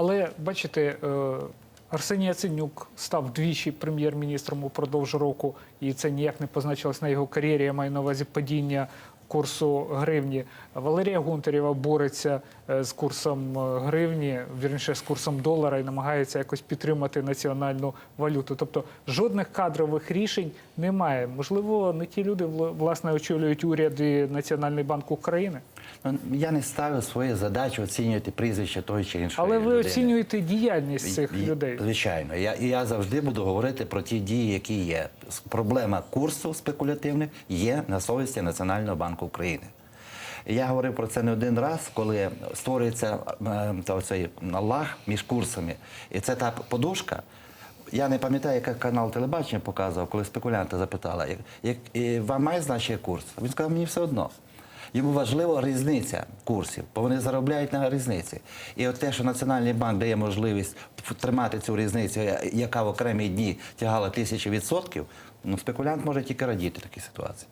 Але бачите, е, Арсеній Яценюк став двічі прем'єр-міністром упродовж року, і це ніяк не позначилось на його кар'єрі. Я маю на увазі падіння курсу гривні. Валерія Гунтарєва бореться е, з курсом е, гривні, вірніше з курсом долара, і намагається якось підтримати національну валюту. Тобто жодних кадрових рішень немає. Можливо, не ті люди вла- власне очолюють уряд і Національний банк України. Ну, Я не ставив свою задачу оцінювати прізвище того чи іншого. Але ви людини. оцінюєте діяльність цих І- людей. Звичайно, я, і я завжди буду говорити про ті дії, які є. Проблема курсу спекулятивних є на совісті Національного банку України. Я говорив про це не один раз, коли створюється е, цей лаг між курсами. І це та подушка. Я не пам'ятаю, який канал телебачення показував, коли спекулянта запитала, як, як, і вам має значення курс? Він сказав, мені все одно. Йому важлива різниця курсів, бо вони заробляють на різниці. І от те, що Національний банк дає можливість тримати цю різницю, яка в окремі дні тягала тисячі відсотків, ну спекулянт може тільки радіти такій ситуації.